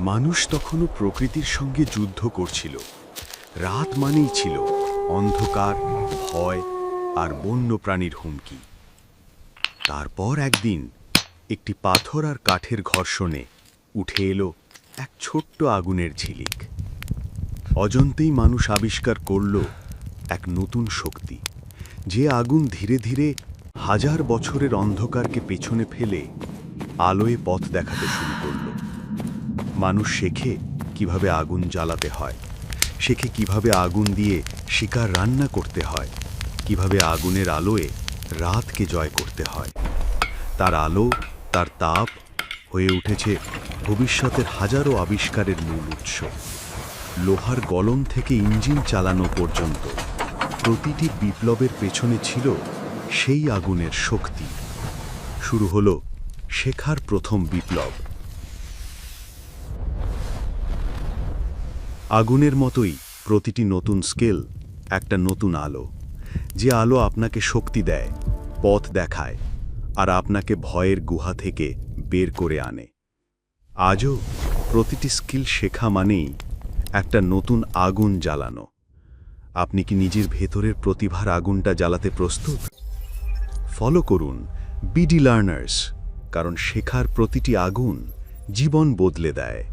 মানুষ তখনও প্রকৃতির সঙ্গে যুদ্ধ করছিল। রাত মানেই ছিল অন্ধকার, ভয় আর বন্য প্রাণীর হুমকি। তারপর একদিন একটি পাথর আর কাঠের ঘর্ষণে উঠে এলো এক ছোট্ট আগুনের ঝিলিক। অজন্তেই মানুষ আবিষ্কার করল এক নতুন শক্তি, যে আগুন ধীরে ধীরে হাজার বছরের অন্ধকারকে পেছনে ফেলে আলোয় পথ দেখাতে শুরু করল। মানুষ শেখে কীভাবে আগুন জ্বালাতে হয়, শেখে কীভাবে আগুন দিয়ে শিকার রান্না করতে হয়, কীভাবে আগুনের আলোয় রাতকে জয় করতে হয়। তার আলো, তার তাপ হয়ে উঠেছে ভবিষ্যতের হাজারো আবিষ্কারের মূল উৎস। লোহার গলম থেকে ইঞ্জিন চালানো পর্যন্ত প্রতিটি বিপ্লবের পেছনে ছিল সেই আগুনের শক্তি। শুরু হলো শেখার প্রথম বিপ্লব। আগুনের মতোই প্রতিটি নতুন স্কেল একটা নতুন আলো। যে আলো আপনাকে শক্তি দেয়, পথ দেখায়, আর আপনাকে ভয়ের গুহা থেকে বের করে আনে। আজও প্রতিটি স্কিল শেখা মানেই একটা নতুন আগুন জ্বালানো। আপনি কি নিজের ভেতরের প্রতিভার আগুনটা জ্বালাতে প্রস্তুত? ফলো করুন বিডি লার্নার্স, কারণ শেখার প্রতিটি আগুন জীবন বদলে দেয়।